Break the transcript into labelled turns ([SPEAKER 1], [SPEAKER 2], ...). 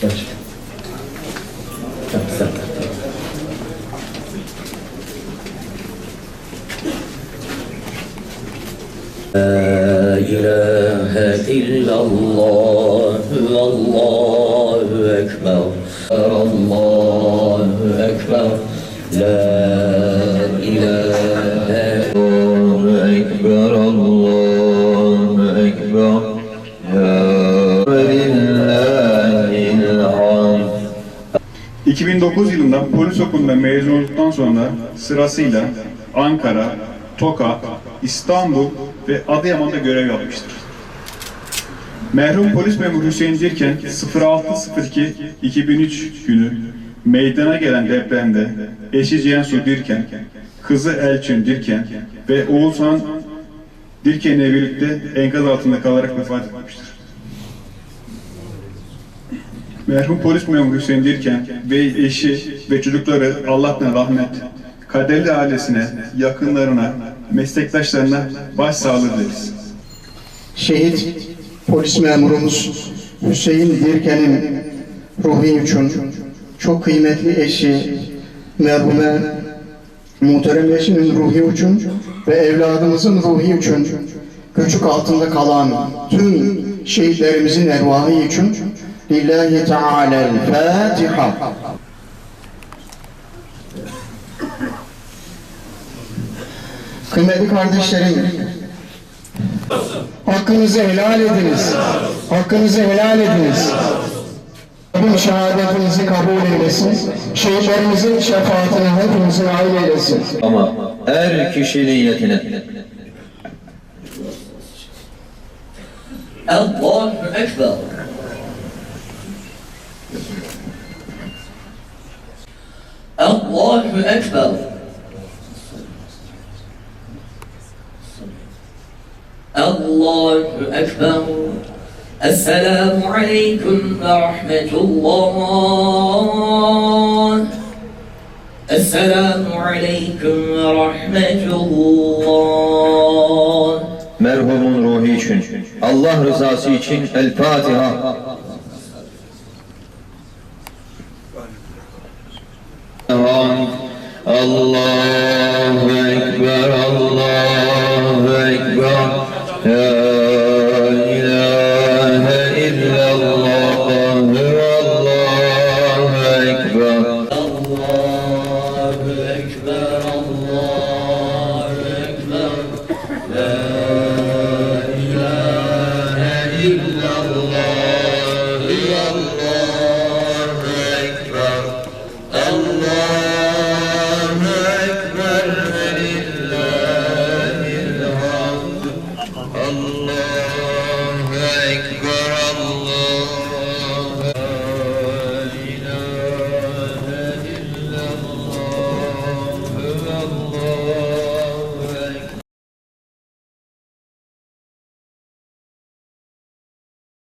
[SPEAKER 1] لا إله إلا الله والله أكبر. الله أكبر. لا
[SPEAKER 2] 2009 yılında polis okulunda mezun olduktan sonra sırasıyla Ankara, Tokat, İstanbul ve Adıyaman'da görev yapmıştır. Merhum polis memuru Hüseyin Dirken 06.02.2003 günü meydana gelen depremde eşi Cihansu Dirken, kızı Elçin Dirken ve Oğuzhan Dirken'le birlikte enkaz altında kalarak vefat etmiştir. Merhum polis memuru Hüseyin Dirken ve eşi ve çocukları Allah'tan rahmet, kaderli ailesine, yakınlarına, meslektaşlarına başsağlığı dileriz.
[SPEAKER 3] şehit polis memurumuz Hüseyin Dirken'in ruhu için çok kıymetli eşi merhume muhterem eşinin ruhu için ve evladımızın ruhu için göçük altında kalan tüm şehitlerimizin ervahı için Lillahi Teala'l-Fatiha. Kıymetli kardeşlerim, Hakkınızı helal ediniz. Hakkınızı helal ediniz. Rabbim şehadetinizi kabul eylesin. Şehitlerimizin şefaatine hepimizi nail eylesin.
[SPEAKER 4] Ama her kişi niyetine
[SPEAKER 1] الله أكبر Allahu Ekber. Allahu Ekber. Esselamu Aleyküm ve Rahmetullah. Esselamu Aleyküm ve Rahmetullah.
[SPEAKER 4] Merhumun ruhi için, Allah rızası için El Fatiha. Allahu Ekber Allahu
[SPEAKER 1] الله